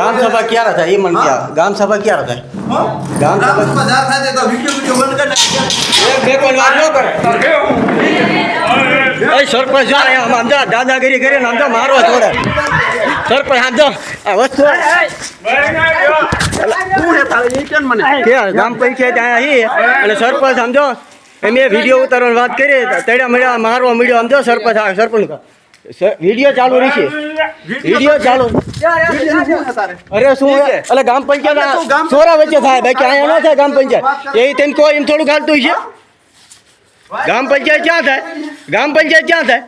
ગામ સભા ક્યારે થાય? એ મને કહો ગામ સભા ક્યારે થાય? હો? ગામ સભા- જ્યાં થાય તે તો વિડિયો વિડિયો બંધ કરી નાખી. બે કોઈ વાત ન કરે? એ સરપંચ જા આમ અંદર દાદાગીરી કરીને અંદર મારવા જોડે સરપંચ સમજો આ વસ્તુ હે તારે ઈ કેમ મને? કે ગ્રામ પંચાયત અહીંયા હી અને સરપંચ સમજો એમ એ વીડિયો ઉતારવાની વાત કરી તળ્યા મળ્યા મારવા મળ્યો સમજો સરપંચ આ સરપંચ વીડિયો ચાલુ રહેશે વીડિયો ચાલુ. અરે શું? એટલે ગ્રામ પંચાયત ગામ- આ સોરા વચ્ચે થાય. બાકી અહીંયા ન થાય ગ્રામ પંચાયત. એ તેમ કોઈ એમ થોડું ખાલતું છે. ગ્રામ પંચાયત ક્યાં થાય? ગ્રામ પંચાયત ક્યાં થાય?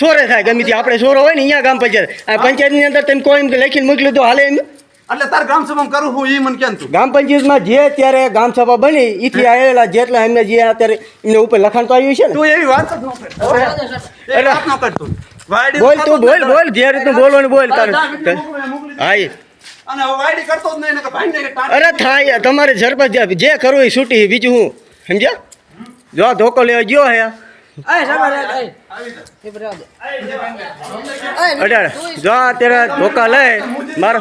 સોરે થાય ગમે ત્યાં. આપણે સોરો હોય ને અહીંયા ગામ પંચાયત. આ પંચાયતની અંદર તેમ કોઈ એમ લખીને મોકલ્યું તો હાલે એમ. એટલે તાર ગ્રામસભામાં કરું હું એ મને કેમ તું? ગ્રામ પંચાયતમાં જે અત્યારે ગ્રામ સભા બની એથી આવેલા જેટલા એમને જે અત્યારે એમને ઉપર લખાણ તો આવ્યું છે ને. તું એવી વાત એટલે- વાત ન કર તું. વાયડી બોલ તું બોલ બોલ જે રીતનું બોલવાનું બોલ તારે. તારે. હા અને વાયડી કરતો જ નહીં ને કે ભાઈને કે અરે થાય તમારે સરપંચ જે- જે કરવું એ છૂટી બીજું હું સમજ્યા? જો ધોકો લેવા ગયો હે. અઢાર જો. અત્યારે ધોકા લે મારો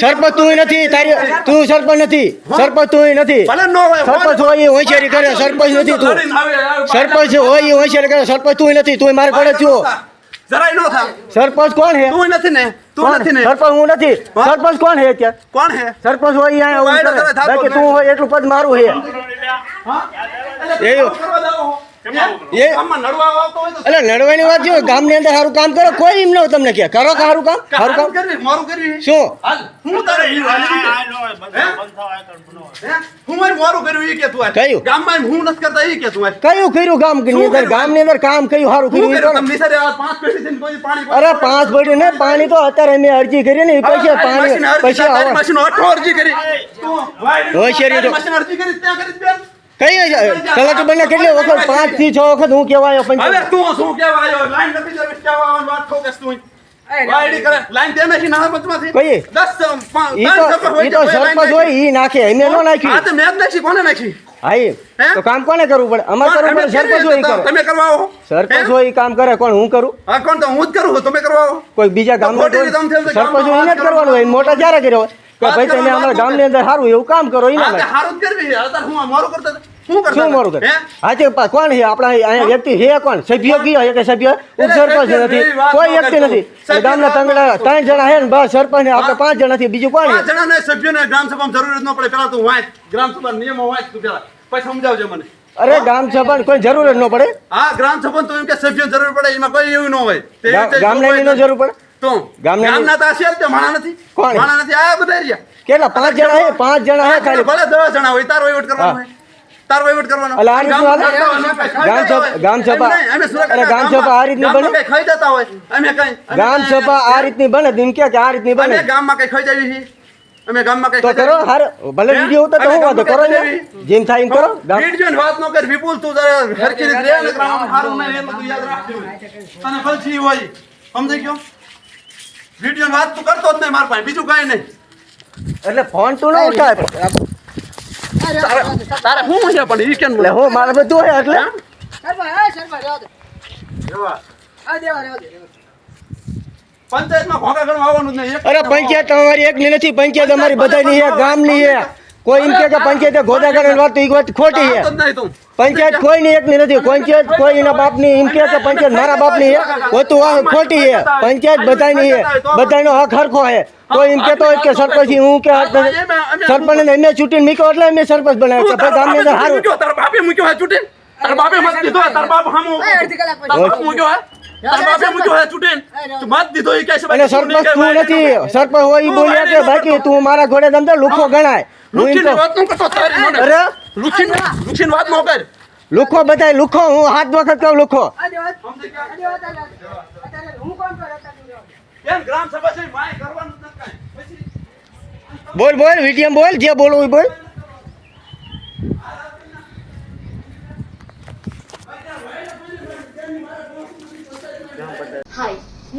સરપંચ તું નથી તારી તું સરપંચ નથી. સરપંચ તું નથી. ભલે ન હોય સરપંચ હોય એ હોશિયારી કરે સરપંચ નથી તું. આવે, આવે, સરપંચ હોય એ હોશિયારી કરે સરપંચ તું નથી તું મારે પડે છો. જરાય નો થા. સરપંચ કોણ હે? તું નથી ને? તું નથી ને? સરપંચ હું નથી. સરપંચ કોણ હે અત્યારે? કોણ હે? સરપંચ હોય અહીંયા વાયદો કરે. તું હોય એટલું પદ મારું હે. હો? એ નડવાની વાત જો ગામની અંદર સારું કામ કરો કોઈ એમ ન તમને કે કરો કે સારું કામ? સારું કામ? કરવી મોરું શું? હું તારે ઈ હાલી રીતે. હે? હું મારે મોરું કર્યું ઈ કે તું કયું? ગામમાં એમ હું નથી કરતા ઈ કે તું કયું કર્યું ગામની અંદર કર્યું? ગામની અંદર કામ કયું સારું કર્યું. તમને પાંચ પેઢી થઈને કોઈ પાણી અરે પાંચ પડ્યું ને પાણી તો અત્યારે મેં અરજી કરી ને પછી પાણી પછી અરજી કરી. તું હોશિયારી તો- તારી મશીન અરજી કરી ત્યાં કરી બેન. કઈ તલાટી બને કેટલી વખત પાંચથી છ વખત હું કહેવાયો હવે પંચાયત તું શું કેવાયો લાઈન નથી જવી કહેવા વાત ઠોકેસ તું? મોટા જ્યારે કર્યો હોય? કે ભાઈ તમે અમારા ગામની અંદર સારું એવું કામ કરો એના માટે. સારું જ કરવી અત્યારે હું મોરું શું કરતા શું મારું કરે હે? હા તે પા- કોણ છે? આપણા અહીંયા વ્યક્તિ છે કોણ? સભ્ય કયો છે સભ્ય? ઉપસરપંચ નથી. કોઈ ન વ્યક્તિ કરતો. નથી. ગામના તંગડા ત્રણ જણા છે ને બસ સરપંચ ને આપણે પાંચ જણા બીજું કોણ પાંચ છે જણાને સભ્યોને ગ્રામસભામાં જરૂર ન પડે. પેલા તું વાંચ. ગ્રામસભા નિયમો વાંચ તું પેલા પછી સમજાવજે મને. અરે ગ્રામ સભા કોઈ જરૂર જ ન પડે? હા ગ્રામસભા તો એમ કે સભ્યો જરૂર પડે એમાં કોઈ એવું ન હોય. ગામના ન જરૂર પડે? તો ગામના તો આ છે તે માણા નથી. કોણ? માણા નથી આ બધા રહ્યા. કેટલા પાંચ જણા છે પાંચ જણા છે ખાલી? ભલે દસ જણા હોય તારો વહીવટ કરવાનો હા. વહીવટ કરવાનો. એટલે આ રીતનું ગામ- હાલે? ગામ- ગામ સભા- ગામ સભા- એમ નહીં, અમે સુરત એટલે ગામ સભા આ રીતની બને? ખાઈ જતા હોય. અમે કંઈ ગામ સભા આ રીતની બને? એમ કે કે આ રીતની બને? ગામમાં કઈ ખાઈ જાવી છીએ. અમે ગામમાં કઈ તો કરો હાર ભલે? વીડિયો તો અમે હું કરો ને જેમ થાય એમ કરો. વાત નો કર વિપુલ તું જરા હરખી રીતે રહે ને હારું નહીં એટલું તું યાદ રાખજો તને ફલસી હોય. સમજી ગયો? વિડીયોની વાત તું કરતો જ નહીં મારા પાસે બીજું કાંઈ નહીં. એટલે ફોન તું ન ઉઠાય. તારે તારે શું મજા પણ ઈ કેમ એટલે હું મારે બધું હોય એટલે? એક અરે પંચાયત તમારી એકની નથી પંચાયત અમારી બધાની છે ગામની છે. કોઈ એમ કે કે ગોદા કરવાની વાત તો એ વાત ખોટી છે. આવતો કોઈ ની એક પંચાયત કોઈની એકની નથી. પંચાયત કોઈ એના બાપની એમ કે પંચાયત મારા બાપની ની હોતું ખોટી છે. પંચાયત બધાની છે. બધાનો હક હરખો છે. કોઈ એમ કેતો હોય કે સરપંચ હું કે સરપંચ ને એમને ચૂંટીને મૂક્યો એટલે એમને સરપંચ બનાવ્યો તું ભાઈ ગામની અંદર સારું તારા બાપે મૂક્યો હે ચૂંટીને? તારા બાપે મત દીધો તારા બાપ હામું- તારા બાપ મૂક્યો હે? તારા બાપે મૂક્યો હે ચૂંટીને? તું મત દીધો ઈ કહે છે અને સરપંચ તું નથી. સરપંચ હોય બોલ્યા કે બાકી તું મારા ઘોડે અંદર લુખો ગણાય. લુખીની લુખીની- વાત ન કર. લુખો બધાય લુખો હું હાથ વખત કહું લુખો. બોલ બોલ વીટીએમ બોલ જે બોલવું બોલ હાય